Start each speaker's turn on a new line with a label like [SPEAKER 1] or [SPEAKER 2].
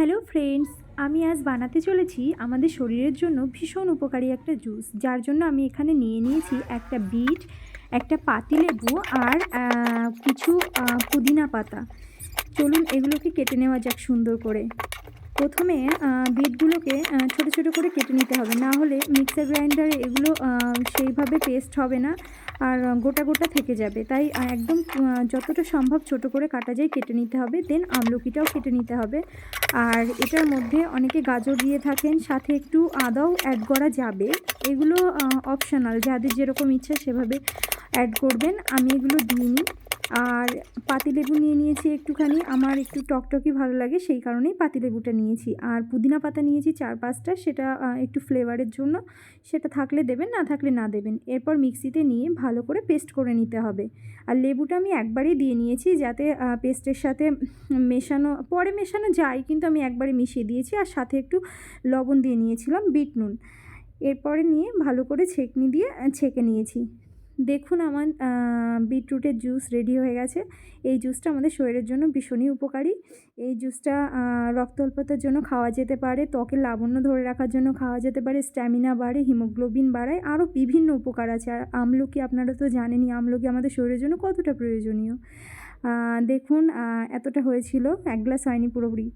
[SPEAKER 1] Hello friends, আমি আজ বানাতে চলেছি আমাদের শরীরের জন্য ভীষণ উপকারী একটা জুস। যার জন্য আমি এখানে নিয়ে নিয়েছি একটা বিট, একটা পাতিলেবু আর কিছু পুদিনা পাতা। চলুন এগুলোকে কেটে নেওয়া যাক সুন্দর করে। প্রথমে বিটগুলোকে ছোটো ছোটো করে কেটে নিতে হবে। না হলে মিক্সার গ্রাইন্ডারে এগুলো সেইভাবে পেস্ট হবে না আর গোটা গোটা থেকে যাবে। তাই একদম যতটা সম্ভব ছোট করে কাটা যায় কেটে নিতে হবে। দেন আমলকিটাও কেটে নিতে হবে। আর এটার মধ্যে অনেকে গাজর দিয়ে থাকেন, সাথে একটু আদাও অ্যাড করা যাবে। এগুলো অপশনাল যাদের যেরকম ইচ্ছা সেভাবে অ্যাড করবেন। আমি এগুলো দিইনি। আর পাতিলেবু নিয়ে নিয়েছি একটুখানি। আমার একটু টকটকি ভালো লাগে, সেই কারণেই পাতিলেবুটা নিয়েছি। আর পুদিনা পাতা নিয়েছি চার পাঁচটা, সেটা একটু ফ্লেভারের জন্য। সেটা থাকলে দেবেন, না থাকলে না দেবেন। এরপর মিক্সিতে নিয়ে ভালো করে পেস্ট করে নিতে হবে। আর লেবুটা আমি একবারেই দিয়ে নিয়েছি যাতে পেস্টের সাথে মেশানো, পরে মেশানো যায়, কিন্তু আমি একবারে মিশিয়ে দিয়েছি। আর সাথে একটু লবণ দিয়ে নিয়েছিলাম বিট নুন এরপরে নিয়ে ভালো করে ছেঁকনি দিয়ে ছেঁকে নিয়েছি। দেখুন আমার বিটরুটের জুস রেডি হয়ে গেছে। এই জুসটা আমাদের শরীরের জন্য ভীষণই উপকারী। এই জুসটা রক্ত অল্পতার জন্য খাওয়া যেতে পারে, ত্বকে লাবণ্য ধরে রাখার জন্য খাওয়া যেতে পারে স্ট্যামিনা বাড়ে হিমোগ্লোবিন বাড়ায়, আরও বিভিন্ন উপকার আছে। আর আমলকি আপনারা তো জানেনই, আমলকি আমাদের শরীরের জন্য কতটা প্রয়োজনীয়। দেখুন এতটা হয়েছিল, এক গ্লাস হয়নি পুরোপুরি।